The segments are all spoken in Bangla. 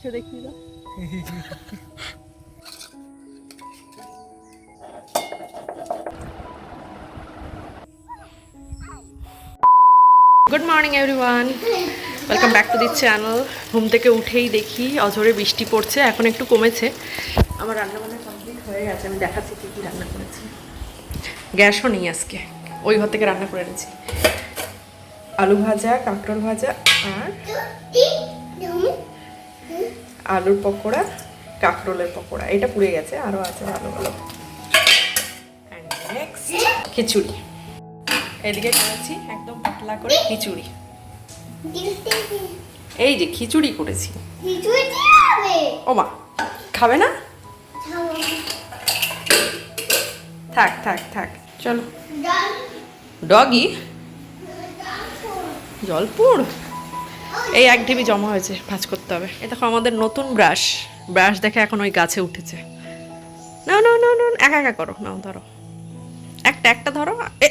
সে দেখি good morning everyone welcome back to this channel ঘুম থেকে উঠেই দেখি, অঝরে বৃষ্টি পড়ছে, এখন একটু কমেছে। আমার রান্না বান্না কমপ্লিট হয়ে গেছে, আমি দেখাচ্ছি কী কী রান্না করেছি। গ্যাসও নেই আজকে, ওই ঘর থেকে রান্না করে এনেছি। আলু ভাজা, কাঁকরোল ভাজা আর আলুর পকোড়া কাঁকরোলের পকোড়া। এটা পুড়ে গেছে আরও আছে ভালো ভালো খিচুড়ি। এদিকে করেছি একদম পাতলা করে খিচুড়ি। এই যে খিচুড়ি করেছি। ও মা খাবে না? থাক থাক থাক চলো। ডগি জলপুর? এই এক ঢিবি জমা হয়েছে, ভাজ করতে হবে। এ দেখো আমাদের নতুন ব্রাশ ব্রাশ দেখে এখন ওই গাছে উঠেছে। না না না না, একা একা করো। নাও, ধরো। একটা একটা ধরো। এ!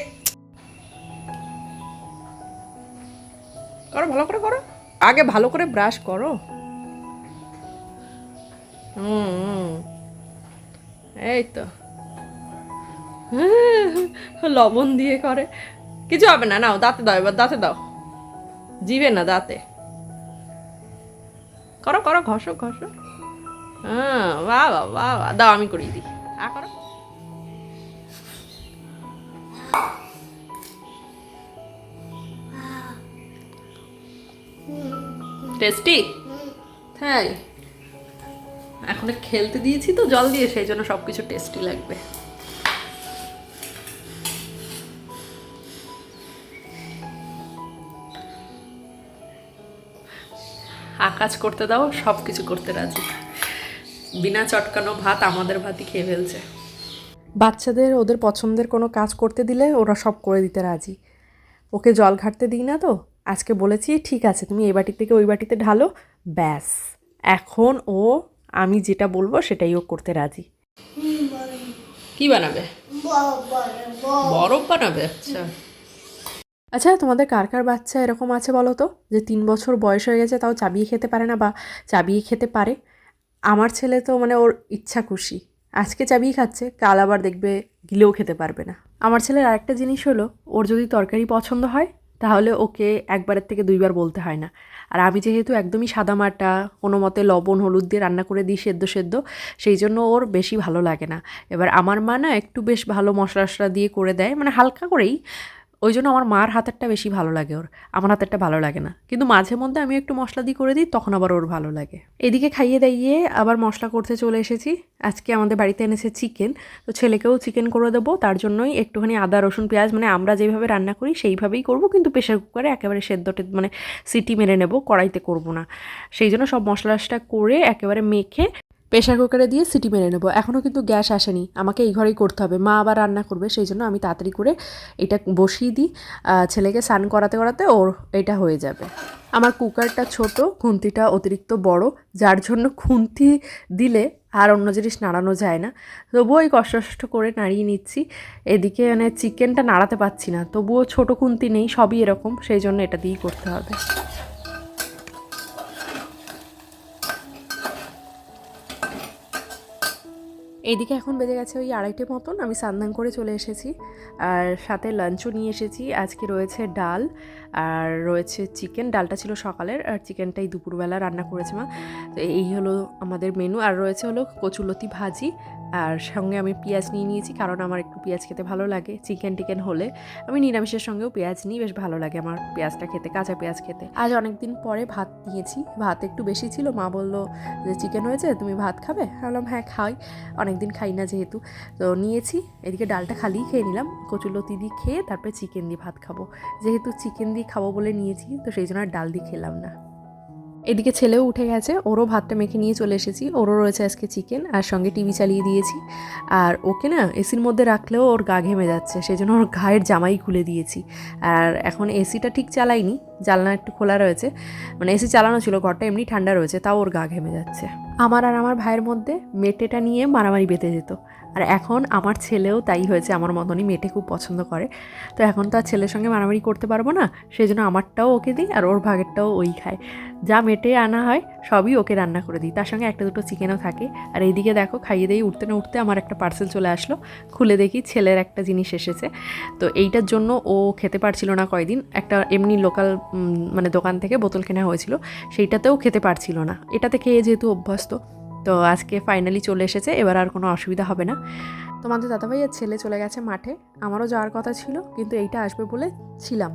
করো, ভালো করে করো। আগে ভালো করে ব্রাশ করো। হুম। এই তো। লবণ দিয়ে করে। কিছু হবে না, নাও, দাঁতে দাও, এবার দাঁতে দাও। জিবে না দাঁতে? করো করো, ঘষো ঘষো। হ্যাঁ বাহ বাহ বাহ। দাও, আমি করিয়ে দিই। আ, করো। টেস্টি? তাই। এখন খেলতে দিয়েছি তো, জল দিয়ে, সেই জন্য সব কিছু টেস্টি লাগবে। আকাজ করতে দাও সব কিছু করতে রাজি। বিনা চটকানো ভাত আমাদের ভাতই খেয়ে ফেলছে। বাচ্চাদের ওদের পছন্দের কোনো কাজ করতে দিলে ওরা সব করে দিতে রাজি। ওকে জল ঘাটতে দিই না তো? আজকে বলেছি ঠিক আছে তুমি এই বাটি থেকে ওই বাটিতে ঢালো ব্যাস। এখন ও আমি যেটা বলব সেটাই ও করতে রাজি। কি বানাবে। বরফ বানাবে? আচ্ছা। আচ্ছা তোমাদের কার কার বাচ্চা এরকম আছে বলো তো যে তিন বছর বয়স হয়ে গেছে, তাও চাবিয়ে খেতে পারে না বা চাবিয়ে খেতে পারে। আমার ছেলে তো মানে ওর ইচ্ছা খুশি। আজকে চাবিয়ে খাচ্ছে, কাল আবার দেখবে গিলেও খেতে পারবে না। আমার ছেলের আরেকটা জিনিস হলো, ওর যদি তরকারি পছন্দ হয়, তাহলে ওকে একবারের থেকে দুইবার বলতে হয় না। আর আমি যেহেতু একদমই সাদামাটা কোনো মতে লবণ, হলুদ দিয়ে রান্না করে দিই সেদ্ধ সেদ্ধ, সেই জন্য ওর বেশি ভালো লাগে না। এবার আমার মা না একটু বেশ ভালো মশলা টশলা দিয়ে করে দেয় মানে হালকা করেই। ওই জন্য আমার মার হাতেরটা বেশি ভালো লাগে ওর। আমার হাতেরটা ভালো লাগে না। কিন্তু মাঝে মধ্যে আমি একটু মশলা দিয়ে করে দিই, তখন আবার ওর ভালো লাগে। এদিকে খাইয়ে দাইয়ে আবার মশলা করতে চলে এসেছি। আজকে আমাদের বাড়িতে এনেছে চিকেন। তো ছেলেকেও চিকেন করে দেবো। তার জন্যই একটুখানি আদা, রসুন, পেঁয়াজ মানে আমরা যেভাবে রান্না করি সেইভাবেই করব। কিন্তু প্রেশার কুকারে একেবারে সেদ্ধটে মানে সিটি মেরে নেব। কড়াইতে করব না। সেই জন্য সব মশলা করে একেবারে মেখে প্রেশার কুকারে দিয়ে সিটি মেরে নেব। এখনও কিন্তু গ্যাস আসেনি। আমাকে এই ঘরেই করতে হবে। মা আবার রান্না করবে, সেই জন্য আমি তাড়াতাড়ি করে এটা বসিয়ে দিই। ছেলেকে স্নান করাতে করাতে ওর এটা হয়ে যাবে। আমার কুকারটা ছোট, খুন্তিটা অতিরিক্ত বড়। যার জন্য খুন্তি দিলে আর অন্য জিনিস নাড়ানো যায় না। তবুও এই কষ্ট করে নাড়িয়ে নিচ্ছি। এদিকে মানে চিকেনটা নাড়াতে পারছি না। তবুও ছোট খুন্তি নেই, সবই এরকম। সেই জন্য এটা দিয়েই করতে হবে। এইদিকে এখন বেজে গেছে ওই আড়াইটে মতন, আমি সান্দান করে চলে এসেছি। আর সাথে লাঞ্চও নিয়ে এসেছি। আজকে রয়েছে ডাল, আর রয়েছে চিকেন ডালটা ছিল সকালের, আর চিকেনটাই দুপুরবেলা রান্না করেছে মা। তো এই হলো আমাদের মেনু আর রয়েছে হলো কচুলতি ভাজি। আর সঙ্গে আমি পেঁয়াজ নিয়ে নিয়েছি, কারণ আমার একটু পেঁয়াজ খেতে ভালো লাগে। চিকেন টিকেন হলে আমি নিরামিষের সঙ্গেও পেঁয়াজ নিই, বেশ ভালো লাগে আমার পেঁয়াজটা খেতে, কাঁচা পেঁয়াজ খেতে। আজ অনেক দিন পরে ভাত নিয়েছি, ভাত একটু বেশি ছিল, মা বলল যে, চিকেন হয়েছে, তুমি ভাত খাবে? বললাম হ্যাঁ খাই, অনেকদিন খাই না যেহেতু। তো নিয়েছি, এদিকে ডালটা খালিই খেয়ে নিলাম কচুলতি দিয়ে খেয়ে তারপরে চিকেন দিয়ে ভাত খাব। যেহেতু চিকেন দিয়ে খাব বলে নিয়েছি, তো সেই জন্য আর ডাল দিয়ে খেলাম না। এদিকে ছেলেও উঠে গেছে। ওরও ভাতটা মেখে নিয়ে চলে এসেছি। ওরও রয়েছে আজকে চিকেন আর সঙ্গে টিভি চালিয়ে দিয়েছি। আর ওকে না এসির মধ্যে রাখলেও ওর গা ঘেমে যাচ্ছে সেই জন্য ওর গায়ের জামাই খুলে দিয়েছি। আর এখন এসিটা ঠিক চালাইনি, জানলা একটু খোলা রয়েছে। মানে এসি চালানো ছিল, ঘরটা এমনি ঠান্ডা রয়েছে, তাও ওর গা ঘেমে যাচ্ছে। আমার আর আমার ভাইয়ের মধ্যে মেটেটা নিয়ে মারামারি বেঁধে যেত। আর এখন আমার ছেলেও তাই হয়েছে, আমার মতনই মেয়েটে খুব পছন্দ করে। তো এখন তো আর ছেলের সঙ্গে মারামারি করতে পারব না সেই জন্য আমারটাও ওকে দিই আর ওর ভাগেরটাও ওই খায়। যা মেটে আনা হয়, সবই ওকে রান্না করে দিই। তার সঙ্গে একটা দুটো চিকেনও থাকে। আর এইদিকে দেখো, খাইয়ে দিয়ে উঠতে না উঠতে আমার একটা পার্সেল চলে আসলো। খুলে দেখি ছেলের একটা জিনিস এসেছে। তো এইটার জন্য ও খেতে পারছিল না কয়দিন। একটা এমনি লোকাল মানে দোকান থেকে বোতল কেনা হয়েছিল, সেইটাতেও খেতে পারছিল না। এটাতে খেয়ে যেহেতু অভ্যস্ত তো আজকে ফাইনালি চলে এসেছে, এবার আর কোনো অসুবিধা হবে না। তোমাদের দাদা দাদাভাইয়ের ছেলে চলে গেছে মাঠে, আমারও যাওয়ার কথা ছিল, কিন্তু এইটা আসবে বলে ছিলাম।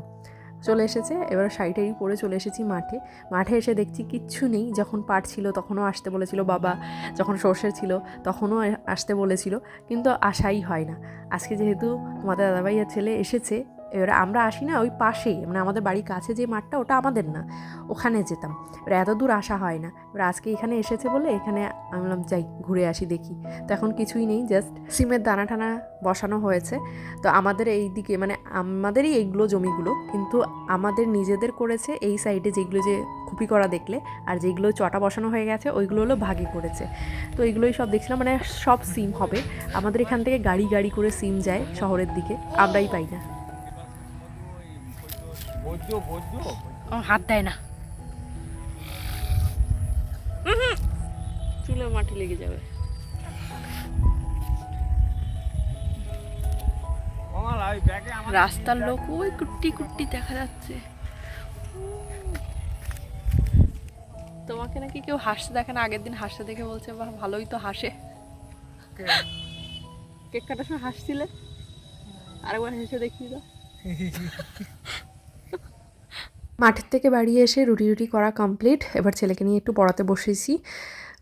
চলে এসেছে, এবার শাড়িটাই পরে চলে এসেছি মাঠে। মাঠে এসে দেখছি কিচ্ছু নেই, যখন পাট ছিল তখনও আসতে বলেছিল বাবা, যখন সর্ষে ছিল তখনও আসতে বলেছিল, কিন্তু আসাই হয় না। আজকে যেহেতু তোমাদের দাদা দাদাভাইয়ের ছেলে এসেছে এবার আমরা আসি না ওই পাশেই মানে আমাদের বাড়ির কাছে যে মাঠটা, ওটা আমাদের না। ওখানে যেতাম। এবার এত দূর আসা হয় না। এবার আজকে এখানে এসেছে বলে এখানে আমি বললাম, যাই, ঘুরে আসি, দেখি। তো এখন কিছুই নেই জাস্ট সিমের দানা টানা বসানো হয়েছে। তো আমাদের এই দিকে মানে আমাদেরই এইগুলো জমিগুলো, কিন্তু আমাদের নিজেদের করেছে এই সাইডে যেগুলো যে খুপি করা দেখলে, আর যেগুলো চটা বসানো হয়ে গেছে, ওইগুলো হলো ভাগে করেছে। তো এইগুলোই সব দেখছিলাম মানে সব সিম হবে। আমাদের এখান থেকে গাড়ি গাড়ি করে সিম যায় শহরের দিকে, আমরাই পাই না। হাত দেয় না। চুলের মাটি লেগে যাবে। রাস্তার লোক ওই কুট্টি কুট্টি দেখা যাচ্ছে। তোমাকে নাকি কেউ হাসতে দেখে না? আগের দিন হাসতে দেখে বলছে বা ভালোই তো হাসে। কেক কাটার সময় হাসছিলে? আরেকবার হেসে দেখিয়ে দাও। মাঠের থেকে বাড়ি এসে রুটি রুটি করা কমপ্লিট এবার ছেলেকে নিয়ে একটু পড়াতে বসেছি।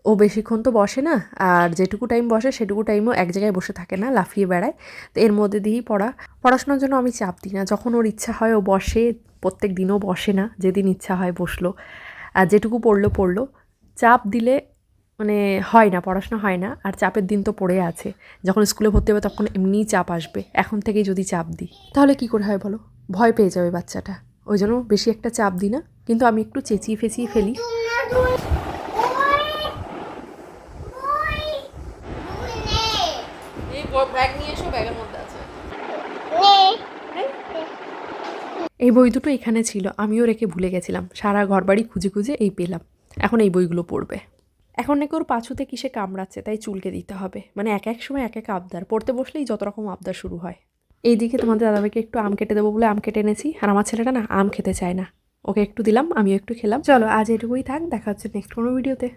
ও বেশিক্ষণ তো বসে না, আর যেটুকু টাইম বসে সেটুকু টাইমও এক জায়গায় বসে থাকে না, লাফিয়ে বেড়ায়। তো এর মধ্যে দিয়েই পড়া। পড়াশোনার জন্য আমি চাপ দিই না, যখন ওর ইচ্ছা হয় ও বসে, প্রত্যেক দিনও বসে না, যেদিন ইচ্ছা হয় বসল। আর যেটুকু পড়ল পড়ল। চাপ দিলে মানে হয় না, পড়াশোনা হয় না, আর চাপের দিন তো পড়ে আছে। যখন স্কুলে ভর্তি হবে তখন এমনিই চাপ আসবে, এখন থেকেই যদি চাপ দিই। তাহলে কি করে হয় বলো? ভয় পেয়ে যাবে বাচ্চাটা। ওই জন্য বেশি একটা চাপ দিই না কিন্তু আমি একটু চেঁচিয়ে ফেঁচিয়ে ফেলি। এই বই দুটো এখানে ছিল আমিও রেখে ভুলে গেছিলাম। সারা ঘরবাড়ি খুঁজে খুঁজে এই পেলাম। এখন এই বইগুলো পড়বে। এখন নাকি ওর পাছুতে কিসে কামড়াচ্ছে তাই চুলকে দিতে হবে। মানে এক এক সময় এক এক আবদার। পড়তে বসলেই যত রকম আবদার শুরু হয়। এইদিকে তোমাদের দাদাভাইকে একটু আম কেটে দেবো বলে আম কেটে এনেছি। আর আমার ছেলেটা না, আম খেতে চায় না। ওকে একটু দিলাম, আমিও একটু খেলাম। চলো আজ এটুকুই থাক, দেখা হচ্ছে নেক্সট কোনো ভিডিওতে